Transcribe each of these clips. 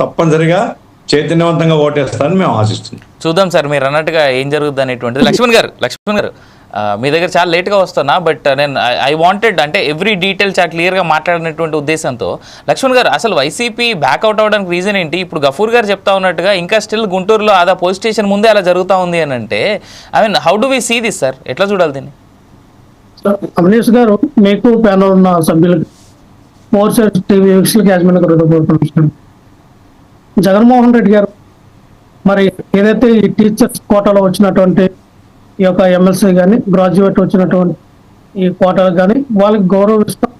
తప్పనిసరిగా చైతన్యవంతంగా ఓటేస్తారని మేము ఆశిస్తున్నాం. చూద్దాం సార్ మీరు అన్నట్టుగా ఏం జరుగుతుంది అనేటువంటిది. లక్ష్మణ్ గారు లక్ష్మణ్ గారు మీ దగ్గర చాలా లేట్గా వస్తున్నా బట్ నేను ఐ వాంటెడ్ అంటే ఎవ్రీ డీటెయిల్ చాలా క్లియర్గా మాట్లాడినటువంటి ఉద్దేశంతో లక్ష్మణ్ గారు అసలు వైసీపీ బ్యాక్అవుట్ అవ్వడానికి రీజన్ ఏంటి? ఇప్పుడు గఫూర్ గారు చెప్తా ఉన్నట్టుగా ఇంకా స్టిల్ గుంటూరులో అదా పోలీస్ స్టేషన్ ముందే అలా జరుగుతూ ఉంది అని అంటే I mean how do we see this sir? ఎట్లా చూడాలి దీన్ని? అమరీష్ గారు మీకు ప్యానల్ ఉన్న సభ్యులకు మోర్ సెర్చ్ టీవీ వీక్షలకు యాజమాన్య జగన్మోహన్ రెడ్డి గారు మరి ఏదైతే ఈ టీచర్స్ కోటాలో వచ్చినటువంటి ఈ యొక్క ఎమ్మెల్సీ కానీ గ్రాడ్యుయేట్ వచ్చినటువంటి ఈ కోటాలు కానీ వాళ్ళకి గౌరవిస్తాం.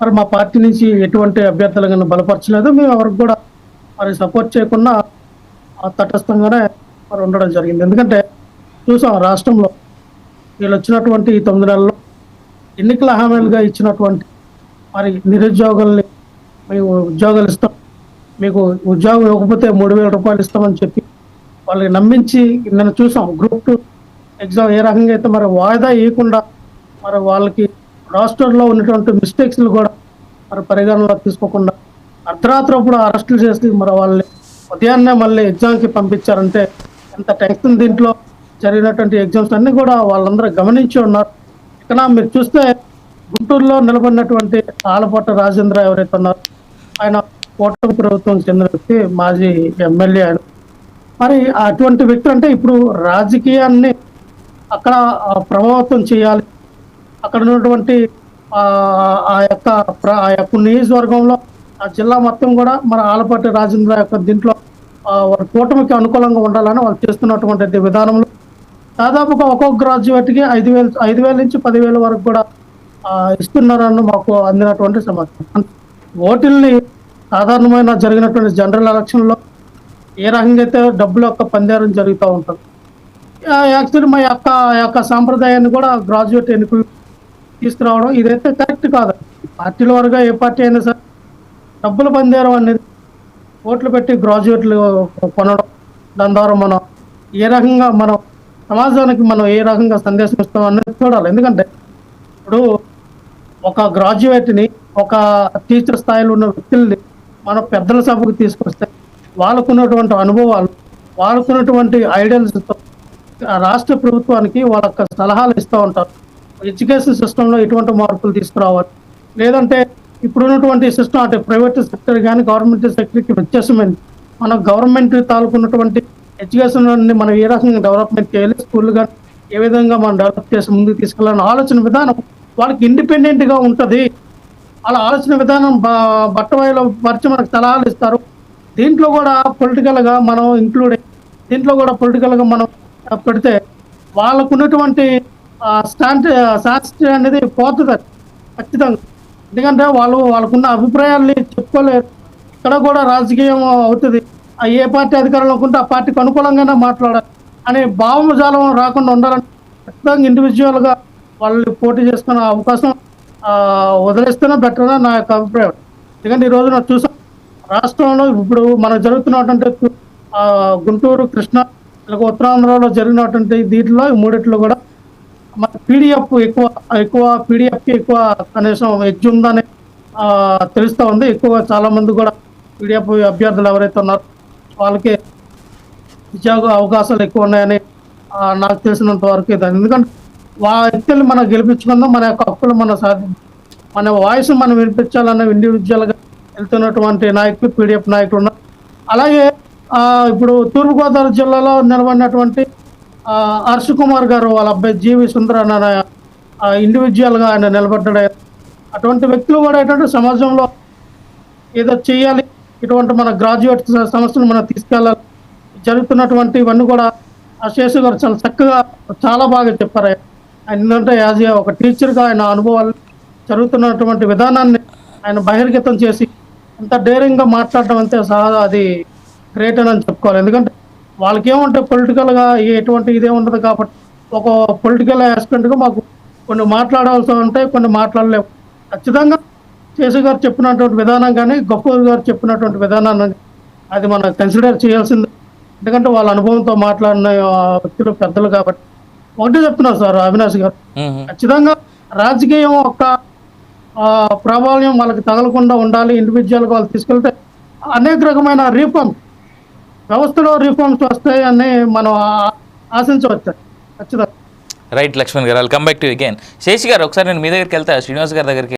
మరి మా పార్టీ నుంచి ఎటువంటి అభ్యర్థులు కానీ బలపరచలేదు. మేము ఎవరికి కూడా మరి సపోర్ట్ చేయకుండా ఆ తటస్థంగానే మరి ఉండడం జరిగింది. ఎందుకంటే చూసాం రాష్ట్రంలో వీళ్ళు వచ్చినటువంటి ఈ తొమ్మిది నెలల్లో ఎన్నికల హామీలుగా ఇచ్చినటువంటి మరి నిరుద్యోగుల్ని మేము ఉద్యోగాలు ఇస్తాం. మీకు ఉద్యోగం ఇవ్వకపోతే మూడు వేల రూపాయలు ఇస్తామని చెప్పి వాళ్ళని నమ్మించి నిన్న చూసాం. గ్రూప్ టూ ఎగ్జామ్ ఏ రకంగా అయితే మరి వాయిదా ఇవ్వకుండా మరి వాళ్ళకి రాష్ట్రంలో ఉన్నటువంటి మిస్టేక్స్లు కూడా మరి పరిగణనలో తీసుకోకుండా అర్ధరాత్రి అప్పుడు అరెస్టులు చేసి మరి వాళ్ళని ఉదయాన్నే మళ్ళీ ఎగ్జామ్కి పంపించారంటే ఎంత టెన్షన్ దీంట్లో జరిగినటువంటి ఎగ్జామ్స్ అన్నీ కూడా వాళ్ళందరూ గమనించి ఉన్నారు. ఇక్కడ మీరు చూస్తే గుంటూరులో నిలబడినటువంటి ఆలపాట రాజేంద్ర ఎవరైతే ఉన్నారో ఆయన కూటమి ప్రభుత్వం చెందిన వ్యక్తి మాజీ ఎమ్మెల్యే ఆయన. మరి అటువంటి వ్యక్తి అంటే ఇప్పుడు రాజకీయాన్ని అక్కడ ప్రభావితం చేయాలి. అక్కడ ఉన్నటువంటి ఆ యొక్క ప్ర- ఆ యొక్క నియోజకవర్గంలో ఆ జిల్లా మొత్తం కూడా మన ఆలపాటి రాజేంద్ర యొక్క దీంట్లో వారి కూటమికి అనుకూలంగా ఉండాలని వాళ్ళు చేస్తున్నటువంటి విధానంలో దాదాపుగా ఒక్కొక్క గ్రాడ్యుయేట్కి ఐదు వేలు ఐదు వేల నుంచి పదివేల వరకు కూడా ఇస్తున్నారని మాకు అందినటువంటి సమాచారం. ఓటుల్ని సాధారణమైన జరిగినటువంటి జనరల్ ఎలక్షన్లో ఏ రకంగా అయితే డబ్బుల యొక్క పందేరం జరుగుతూ ఉంటుంది. యాక్చువల్లీ మా యొక్క యొక్క సాంప్రదాయాన్ని కూడా గ్రాడ్యుయేట్ ఎన్నికలు తీసుకురావడం ఇదైతే కరెక్ట్ కాదు. పార్టీల వరకు ఏ పార్టీ అయినా సరే డబ్బులు పందేరం అనేది ఓట్లు పెట్టి గ్రాడ్యుయేట్లు కొనడం దాని ద్వారా మనం ఏ రకంగా మనం సమాజానికి మనం ఏ రకంగా సందేశం ఇస్తాం అనేది చూడాలి. ఎందుకంటే ఇప్పుడు ఒక గ్రాడ్యుయేట్ని ఒక టీచర్ స్థాయిలో ఉన్న వ్యక్తుల్ని మన పెద్దల సభకు తీసుకొస్తే వాళ్ళకున్నటువంటి అనుభవాలు వాళ్ళకున్నటువంటి ఐడియాలజీతో రాష్ట్ర ప్రభుత్వానికి వాళ్ళ యొక్క సలహాలు ఇస్తూ ఉంటారు. ఎడ్యుకేషన్ సిస్టంలో ఎటువంటి మార్పులు తీసుకురావాలి. లేదంటే ఇప్పుడున్నటువంటి సిస్టమ్ అంటే ప్రైవేట్ సెక్టర్ కానీ గవర్నమెంట్ సెక్టర్కి వ్యత్యాసమైంది. మన గవర్నమెంట్ తాలూకున్నటువంటి ఎడ్యుకేషన్ మనం ఏ రకంగా డెవలప్మెంట్ చేయాలి స్కూల్ కానీ ఏ విధంగా మనం డెవలప్ చేసి ముందుకు తీసుకెళ్ళాలని ఆలోచన విధానం వాళ్ళకి ఇండిపెండెంట్గా ఉంటుంది. వాళ్ళ ఆలోచన విధానం బట్టవాయిలో పరిచి మనకు సలహాలు ఇస్తారు. దీంట్లో కూడా పొలిటికల్గా మనం ఇంక్లూడ్ దీంట్లో కూడా పొలిటికల్గా మనం పెడితే వాళ్ళకు ఉన్నటువంటి స్టాండ్ శాస్త్రి అనేది పోతుంది ఖచ్చితంగా. ఎందుకంటే వాళ్ళు వాళ్ళకున్న అభిప్రాయాల్ని చెప్పుకోలేరు. ఇక్కడ కూడా రాజకీయం అవుతుంది. ఆ ఏ పార్టీ అధికారంలో ఉంటే ఆ పార్టీకి అనుకూలంగానే మాట్లాడాలి అనే భావజాలం రాకుండా ఉండాలని ఖచ్చితంగా ఇండివిజువల్గా వాళ్ళు పోటీ చేసుకునే అవకాశం వదిలేస్తేనే బెటర్ నా యొక్క అభిప్రాయం. ఎందుకంటే ఈ రోజున చూసాం రాష్ట్రంలో ఇప్పుడు మనకు జరుగుతున్నటువంటి గుంటూరు కృష్ణ ఇలాగ ఉత్తరాంధ్రలో జరిగినటువంటి దీంట్లో మూడిట్లో కూడా మన పీడిఎఫ్ ఎక్కువ ఎక్కువ పీడిఎఫ్కి ఎక్కువ కనీసం ఎడ్జ్ ఉందని తెలుస్తూ ఉంది. ఎక్కువ చాలామంది కూడా పీడిఎఫ్ అభ్యర్థులు ఎవరైతే ఉన్నారో వాళ్ళకి ఉద్యోగ అవకాశాలు ఎక్కువ ఉన్నాయని నాకు తెలిసినంత వరకు ఇది. ఎందుకంటే వా వ్యక్తులు మనం గెలిపించుకుందాం మన యొక్క హక్కులు మన సాధి మన వాయిస్ మనం వినిపించాలన్న ఇండివిజువల్గా వెళ్తున్నటువంటి నాయకులు పీడిఎఫ్ నాయకులు ఉన్నారు. అలాగే ఇప్పుడు తూర్పుగోదావరి జిల్లాలో నిలబడినటువంటి హర్ష కుమార్ గారు వాళ్ళ అబ్బాయి జీవి సుందర అన్న ఇండివిజువల్గా ఆయన నిలబడ్డాడు. అటువంటి వ్యక్తులు కూడా ఏంటంటే సమాజంలో ఏదో చేయాలి ఇటువంటి మన గ్రాడ్యుయేట్ సమస్యలు మనం తీసుకెళ్ళాలి. జరుగుతున్నటువంటి ఇవన్నీ కూడా ఆ శేషు గారు చాలా చక్కగా చాలా బాగా చెప్పారు. ఎందుకంటే యాజ్ ఒక టీచర్గా ఆయన అనుభవాలు జరుగుతున్నటువంటి విధానాన్ని ఆయన బహిర్గతం చేసి ఎంత డేరింగ్గా మాట్లాడడం అంతే సహా అది గ్రేట్ అని చెప్పుకోవాలి. ఎందుకంటే వాళ్ళకి ఏమంటే పొలిటికల్గా ఎటువంటి ఇదే ఉండదు కాబట్టి ఒక పొలిటికల్గా మాకు కొన్ని మాట్లాడాల్సి ఉంటాయి కొన్ని మాట్లాడలేవు ఖచ్చితంగా శేషు గారు చెప్పినటువంటి విధానం కానీ గఫూర్ గారు చెప్పినటువంటి విధానాన్ని అది మనం కన్సిడర్ చేయాల్సింది. ఎందుకంటే వాళ్ళ అనుభవంతో మాట్లాడిన వ్యక్తులు పెద్దలు కాబట్టి ఒకటే చెప్తున్నారు సార్ అవినాష్ గారు. ఖచ్చితంగా రాజకీయం యొక్క ఆ, ప్రాబల్యం వాళ్ళకి తగలకుండా ఉండాలి. ఇండివిజువల్గా వాళ్ళు తీసుకెళ్తే అనేక రకమైన రిఫార్మ్ వ్యవస్థలో రిఫార్మ్స్ వస్తాయని మనం ఆశించవచ్చు. ఖచ్చితంగా. రైట్ లక్ష్మణ్ గారు. I'll come back to again Seshi గారు ఒకసారి నేను మీ దగ్గరికి వెళ్తా. శ్రీనివాస్ గారి దగ్గరికి